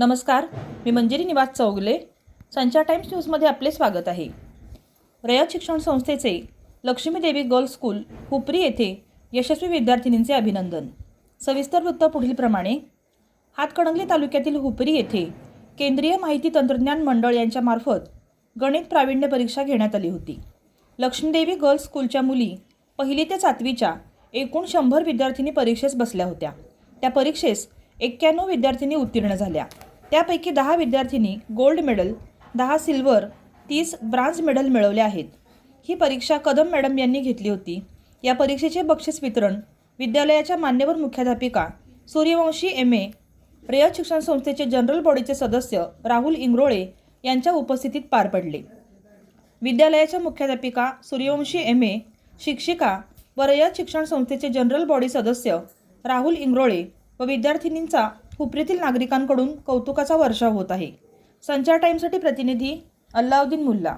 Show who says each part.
Speaker 1: नमस्कार मी मंजिरी निवास चौगले. संचार टाइम्स न्यूजमध्ये आपले स्वागत आहे. रयत शिक्षण संस्थेचे लक्ष्मीदेवी गर्ल्स स्कूल हुपरी येथे यशस्वी विद्यार्थिनींचे अभिनंदन. सविस्तर वृत्त पुढीलप्रमाणे हातकणंगले तालुक्यातील हुपरी येथे केंद्रीय माहिती तंत्रज्ञान मंडळ यांच्यामार्फत गणित प्रावीण्य परीक्षा घेण्यात आली होती. लक्ष्मीदेवी गर्ल्स स्कूलच्या मुली पहिली ते सातवीच्या एकूण शंभर विद्यार्थिनी परीक्षेस बसल्या होत्या. त्या परीक्षेस एक्क्याण्णव विद्यार्थिनी उत्तीर्ण झाल्या. त्यापैकी दहा विद्यार्थिनी गोल्ड मेडल दहा सिल्वर तीस ब्रांज मेडल मिळवले आहेत. ही परीक्षा कदम मॅडम यांनी घेतली होती. या परीक्षेचे बक्षीस वितरण विद्यालयाच्या मान्यवर मुख्याध्यापिका सूर्यवंशी एम. ए. रयत शिक्षण संस्थेचे जनरल बॉडीचे सदस्य राहुल इंग्रोळे यांच्या उपस्थितीत पार पडले. विद्यालयाच्या मुख्याध्यापिका सूर्यवंशी एम. ए. शिक्षिका व रयत शिक्षण संस्थेचे जनरल बॉडी सदस्य राहुल इंग्रोळे व विद्यार्थिनींचा हुपरीतील नागरिकांकडून कौतुकाचा वर्षाव होत आहे. संचार टाईमसाठी प्रतिनिधी अल्लाउद्दीन मुल्ला.